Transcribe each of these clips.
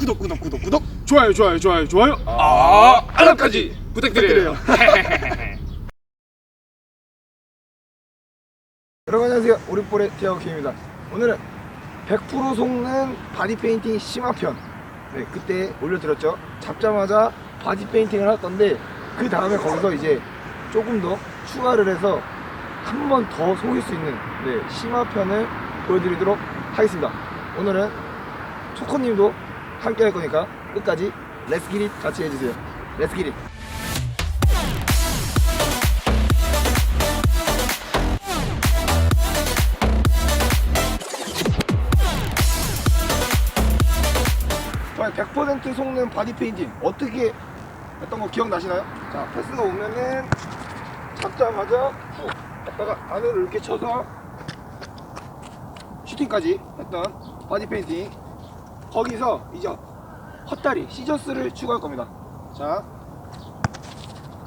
구독 구독 구독 구독. 좋아요 좋아요 좋아요 좋아요. 아, 알람까지 부탁드려요. 여러분 안녕하세요. 오리볼의 디아오키입니다. 오늘은 100% 속는 바디 페인팅 심화편 네 그때 올려드렸죠. 잡자마자 바디 페인팅을 할 건데 그 다음에 거기서 이제 조금 더 추가를 해서 한 번 더 속일 수 있는 네 심화편을 보여드리도록 하겠습니다. 오늘은 초코님도 함께 할 거니까 끝까지 렛츠기릿 같이 해주세요. 렛츠기릿 저희 100% 속는 바디 페인팅 어떻게 했던 거 기억나시나요? 자 패스가 오면은 잡자마자 훅 갔다가 안으로 이렇게 쳐서 슈팅까지 했던 바디 페인팅 거기서 이제 헛다리 시저스를 추가할 겁니다 자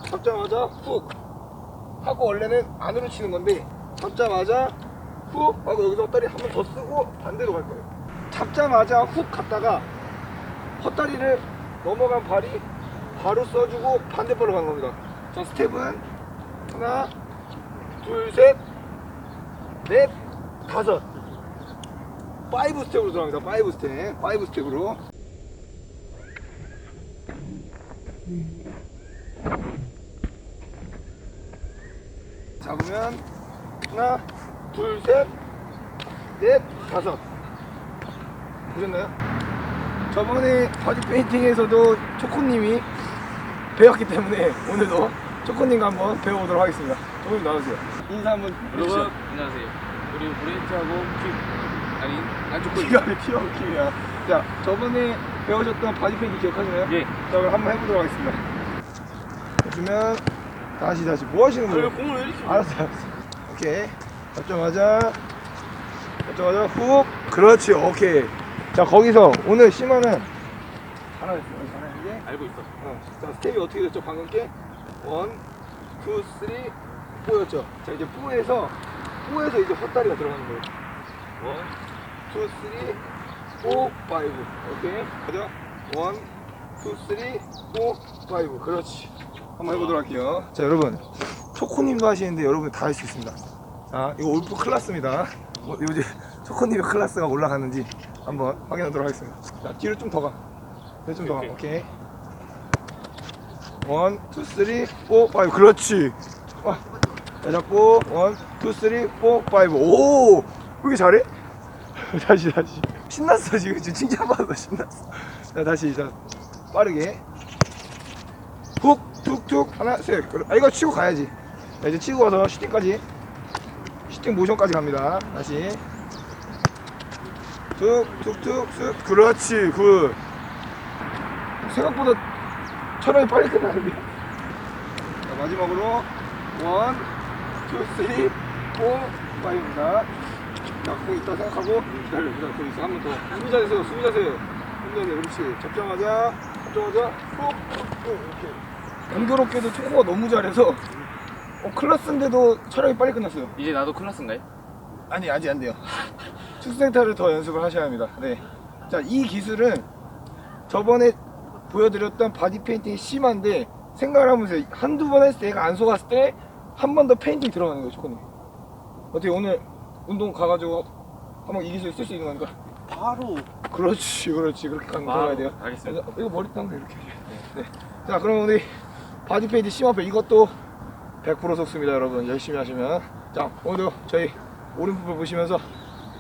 잡자마자 훅 하고 원래는 안으로 치는 건데 잡자마자 훅 하고 여기서 헛다리 한 번 더 쓰고 반대로 갈 거예요 잡자마자 훅 갔다가 헛다리를 넘어간 발이 바로 써주고 반대발로 가는 겁니다. 자, 스텝은 하나, 둘, 셋, 넷, 다섯. 파이브 스텝으로 들어갑니다. 파이브 스텝. 파이브 스텝으로. 잡으면 하나, 둘, 셋, 넷, 다섯. 보셨나요? 저번에 바디 페인팅에서도 초코님이 배웠기 때문에 오늘도 초코님과 한번 배워보도록 하겠습니다. 조금 나와주세요. 인사 한번 여러분 해주시죠. 안녕하세요. 우리 브레이트하고 킥 아니 안쪽 거 키가 키가 키야. 자, 저번에 배우셨던 바디 페인팅 기억하시나요? 예. 자, 그럼 한번 해보도록 하겠습니다. 해주면 다시 다시 뭐 하시는 거예요? 공을 왜 이렇게 알았어, 알았어. 오케이. 잡자마자, 잡자마자 훅. 그렇지, 오케이. 자, 거기서 오늘 하나 있어요. 하나 이게. 알고 있어. 어, 자, 스텝이 어떻게 됐죠? 방금 게 원, 투, 쓰리, 포였죠. 자, 이제 포에서 포에서 이제 헛다리가 들어가는 거예요. 원, 투, 쓰리, 포, 파이브. 오케이. 가자. 원, 투, 쓰리, 포, 파이브. 그렇지. 한번 해보도록 할게요. 자, 여러분. 초코님도 하시는데 여러분 다 할 수 있습니다. 자, 이거 올프 클라스입니다. 뭐, 요즘 초코님의 클라스가 올라가는지 한번 확인하도록 하겠습니다. 자, 뒤로 좀 더 가. 뒤로 좀 더 가. 오케이. 오케이. 원, 투, 쓰리, 포, 파이브. 그렇지. 와. 자, 잡고, 원, 투, 쓰리, 포, 파이브. 오! 왜 이렇게 잘해? 다시, 다시. 신났어, 지금. 지금 칭찬받아서 신났어. 자, 다시, 자, 빠르게. 훅, 툭툭, 하나, 셋. 아, 이거 치고 가야지. 자, 이제 치고 와서 슈팅까지. 슈팅 모션까지 갑니다. 다시. 툭, 툭툭, 쓱. 그렇지, 굿. 생각보다 촬영이 빨리 끝나는데. 자, 마지막으로 원, 투, 쓰리, 포, 파이브입니다. 자, 공 있다 생각하고 기다려, 기다려, 거기 있어. 한번 더. 수비 자세요, 수비 자세. 수비 자세, 그렇지. 잡자마자, 훅, 훅, 이렇게. 공교롭게도 초코가 너무 잘해서 어, 클래스인데도 촬영이 빨리 끝났어요. 이제 나도 클라스인가요? 아니 아직 안 돼요. 축생타를 더 연습을 하셔야 합니다. 네. 자, 이 기술은 저번에 보여드렸던 바디 페인팅이 심한데 생각을 하면서 한두 번 했을 때 얘가 안 속았을 때 한 번 더 페인팅 들어가는 거예요, 초코님. 어떻게 오늘 운동 가가지고 한번 이 기술 쓸수 있는 거니까? 바로 그렇지, 그렇지. 그렇게 강 아, 들어가야 돼요. 알겠습니다. 이거 머리 딴거 이렇게. 네. 자, 그럼 우리 바디 페인팅 심화편 이것도 100% 속습니다, 여러분. 열심히 하시면. 자, 오늘도 저희 오림풋볼 보시면서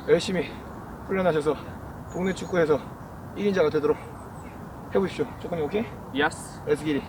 열심히 훈련하셔서 동네 축구에서 1인자가 되도록 해보십시오. 조건님 오케이? 야스. 렛츠 기릿.